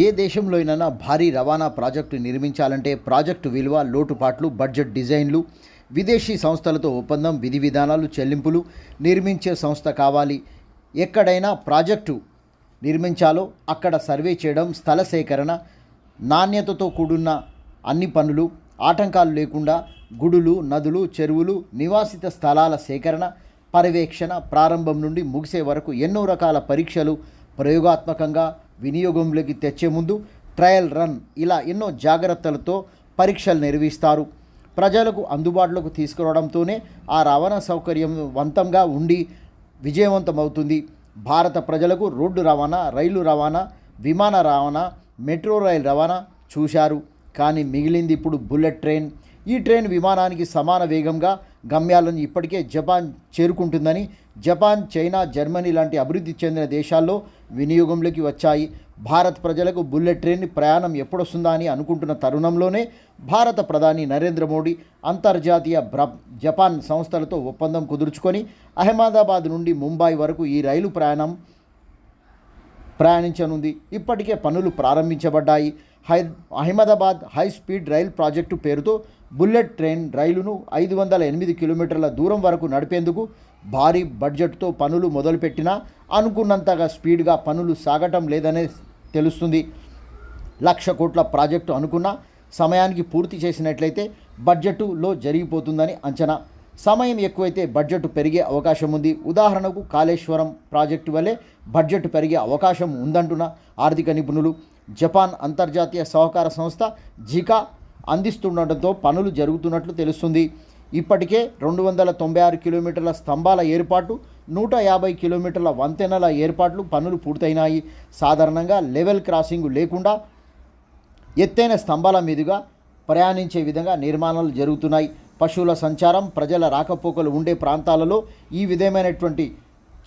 ఏ దేశంలో అయినా భారీ రవాణా ప్రాజెక్టు నిర్మించాలంటే ప్రాజెక్టు విలువ లోటుపాట్లు బడ్జెట్ డిజైన్లు విదేశీ సంస్థలతో ఒప్పందం విధి విధానాలు చెల్లింపులు నిర్మించే సంస్థ కావాలి. ఎక్కడైనా ప్రాజెక్టు నిర్మించాలో అక్కడ సర్వే చేయడం స్థల సేకరణ నాణ్యతతో కూడున్న అన్ని పనులు ఆటంకాలు లేకుండా గుడులు నదులు చెరువులు నివాసిత స్థలాల సేకరణ పర్యవేక్షణ ప్రారంభం నుండి ముగిసే వరకు ఎన్నో రకాల పరీక్షలు ప్రయోగాత్మకంగా వినియోగంలోకి తెచ్చే ముందు ట్రయల్ రన్ ఇలా ఎన్నో జాగ్రత్తలతో పరీక్షలు నిర్వహిస్తారు. ప్రజలకు అందుబాటులోకి తీసుకురావడంతోనే ఆ రవాణా సౌకర్యవంతంగా ఉండి విజయవంతమవుతుంది. భారత ప్రజలకు రోడ్డు రవాణా రైలు రవాణా విమాన రవాణా మెట్రో రైలు రవాణా చూశారు. కానీ మిగిలింది ఇప్పుడు బుల్లెట్ ట్రైన్. ఈ ట్రైన్ విమానానికి సమాన వేగంగా గమ్యాలను ఇప్పటికే జపాన్ చేరుకుంటుందని జపాన్ చైనా జర్మనీ లాంటి అభివృద్ధి చెందిన దేశాల్లో వినియోగంలోకి వచ్చాయి. భారత్ ప్రజలకు బుల్లెట్ ట్రైన్ ప్రయాణం ఎప్పుడొస్తుందా అని అనుకుంటున్న తరుణంలోనే భారత ప్రధాని నరేంద్ర మోడీ అంతర్జాతీయ బ్ర జపాన్ సంస్థలతో ఒప్పందం కుదుర్చుకొని అహ్మదాబాద్ నుండి ముంబై వరకు ఈ రైలు ప్రయాణం ప్రయాణించనుంది. ఇప్పటికే పనులు ప్రారంభించబడ్డాయి. High Ahmedabad high speed rail project పేరుతో బుల్లెట్ ట్రైన్ రైలును ఐదు వందల ఎనిమిది కిలోమీటర్ల దూరం వరకు నడిపేందుకు భారీ బడ్జెట్తో పనులు మొదలుపెట్టినా అనుకున్నంతగా స్పీడ్గా పనులు సాగటం లేదనే తెలుస్తుంది. లక్ష కోట్ల ప్రాజెక్టు అనుకున్న సమయానికి పూర్తి చేసినట్లయితే బడ్జెట్లో జరిగిపోతుందని అంచనా. సమయం ఎక్కువైతే బడ్జెట్ పెరిగే అవకాశం ఉంది. ఉదాహరణకు కాళేశ్వరం ప్రాజెక్టు వల్లే బడ్జెట్ పెరిగే అవకాశం ఉందంటున్న ఆర్థిక నిపుణులు. జపాన్ అంతర్జాతీయ సహకార సంస్థ జికా అందిస్తుండటంతో పనులు జరుగుతున్నట్లు తెలుస్తుంది. ఇప్పటికే రెండు వందల తొంభై ఆరు కిలోమీటర్ల స్తంభాల ఏర్పాటు నూట యాభై కిలోమీటర్ల వంతెనల ఏర్పాట్లు పనులు పూర్తయినాయి. సాధారణంగా లెవెల్ క్రాసింగ్ లేకుండా ఎత్తైన స్తంభాల మీదుగా ప్రయాణించే విధంగా నిర్మాణాలు జరుగుతున్నాయి. పశువుల సంచారం ప్రజల రాకపోకలు ఉండే ప్రాంతాలలో ఈ విధమైనటువంటి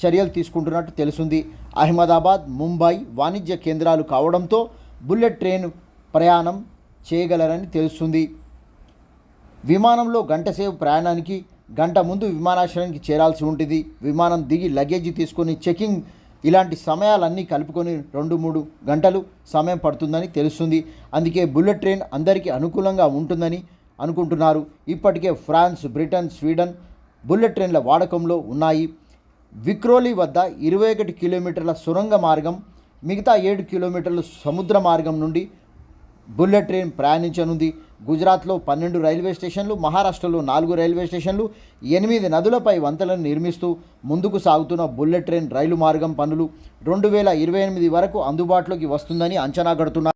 చర్యలు తీసుకుంటున్నట్టు తెలుస్తుంది అహ్మదాబాద్ ముంబై వాణిజ్య కేంద్రాలు కావడంతో బుల్లెట్ ట్రైన్ ప్రయాణం చేయగలరని తెలుస్తుంది విమానంలో గంటసేపు ప్రయాణానికి గంట ముందు విమానాశ్రయానికి చేరాల్సి ఉంటుంది. విమానం దిగి లగేజ్ తీసుకొని చెకింగ్ ఇలాంటి సమయాలన్నీ కలుపుకొని రెండు మూడు గంటలు సమయం పడుతుందని తెలుస్తుంది అందుకే బుల్లెట్ ట్రైన్ అందరికీ అనుకూలంగా ఉంటుందని అనుకుంటున్నారు. ఇప్పటికే ఫ్రాన్స్ బ్రిటన్ స్వీడన్ బుల్లెట్ ట్రైన్ల వాడకంలో ఉన్నాయి. విక్రోలి వద్ద ఇరవై ఒకటి కిలోమీటర్ల సొరంగ మార్గం మిగతా ఏడు కిలోమీటర్లు సముద్ర మార్గం నుండి బుల్లెట్ ట్రైన్ ప్రయాణించనుంది. గుజరాత్లో పన్నెండు రైల్వే స్టేషన్లు మహారాష్ట్రలో నాలుగు రైల్వే స్టేషన్లు ఎనిమిది నదులపై వంతలను నిర్మిస్తూ ముందుకు సాగుతున్న బుల్లెట్ ట్రైన్ రైలు మార్గం పనులు రెండు వేల ఇరవై ఎనిమిది వరకు అందుబాటులోకి వస్తుందని అంచనా కడుతున్నారు.